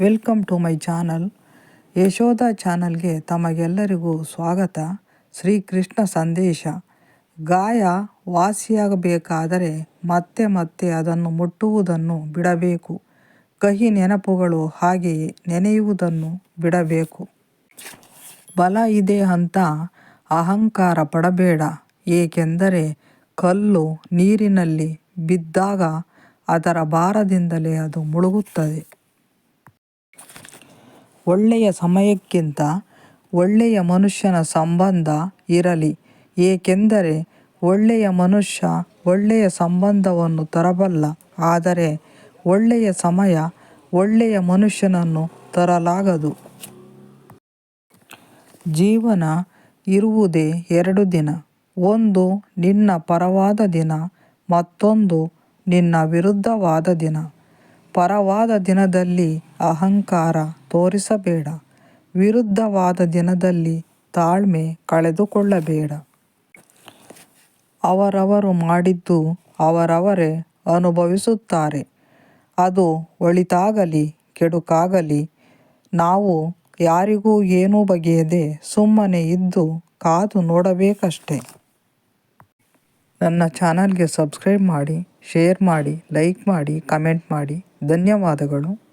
Welcome to my channel. Yashoda ಚಾನಲ್ಗೆ ತಮಗೆಲ್ಲರಿಗೂ ಸ್ವಾಗತ. ಶ್ರೀಕೃಷ್ಣ ಸಂದೇಶ. ಗಾಯ ವಾಸಿಯಾಗಬೇಕಾದರೆ ಮತ್ತೆ ಮತ್ತೆ ಅದನ್ನು ಮುಟ್ಟುವುದನ್ನು ಬಿಡಬೇಕು. ಕಹಿ ನೆನಪುಗಳು ಹಾಗೆಯೇ ನೆನೆಯುವುದನ್ನು ಬಿಡಬೇಕು. ಬಲ ಇದೆ ಅಂತ ಅಹಂಕಾರ ಪಡಬೇಡ. ಏಕೆಂದರೆ ಕಲ್ಲು ನೀರಿನಲ್ಲಿ ಬಿದ್ದಾಗ ಅದರ ಭಾರದಿಂದಲೇ ಅದು ಮುಳುಗುತ್ತದೆ. ಒಳ್ಳೆಯ ಸಮಯಕ್ಕಿಂತ ಒಳ್ಳೆಯ ಮನುಷ್ಯನ ಸಂಬಂಧ ಇರಲಿ, ಏಕೆಂದರೆ ಒಳ್ಳೆಯ ಮನುಷ್ಯ ಒಳ್ಳೆಯ ಸಂಬಂಧವನ್ನು ತರಬಲ್ಲ. ಆದರೆ ಒಳ್ಳೆಯ ಸಮಯ ಒಳ್ಳೆಯ ಮನುಷ್ಯನನ್ನು ತರಲಾಗದು. ಜೀವನ ಇರುವುದೇ ಎರಡು ದಿನ. ಒಂದು ನಿನ್ನ ಪರವಾದ ದಿನ, ಮತ್ತೊಂದು ನಿನ್ನ ವಿರುದ್ಧವಾದ ದಿನ. ಪರವಾದ ದಿನದಲ್ಲಿ ಅಹಂಕಾರ ತೋರಿಸಬೇಡ. ವಿರುದ್ಧವಾದ ದಿನದಲ್ಲಿ ತಾಳ್ಮೆ ಕಳೆದುಕೊಳ್ಳಬೇಡ. ಅವರವರು ಮಾಡಿದ್ದು ಅವರವರೇ ಅನುಭವಿಸುತ್ತಾರೆ. ಅದು ಒಳಿತಾಗಲಿ, ಕೆಡುಕಾಗಲಿ. ನಾವು ಯಾರಿಗೂ ಏನೂ ಬಗೆಯದೆ ಸುಮ್ಮನೆ ಇದ್ದು ಕಾದು ನೋಡಬೇಕಷ್ಟೆ. ನನ್ನ ಚಾನಲ್ಗೆ ಸಬ್ಸ್ಕ್ರೈಬ್ ಮಾಡಿ, ಶೇರ್ ಮಾಡಿ, ಲೈಕ್ ಮಾಡಿ, ಕಮೆಂಟ್ ಮಾಡಿ. ಧನ್ಯವಾದಗಳು.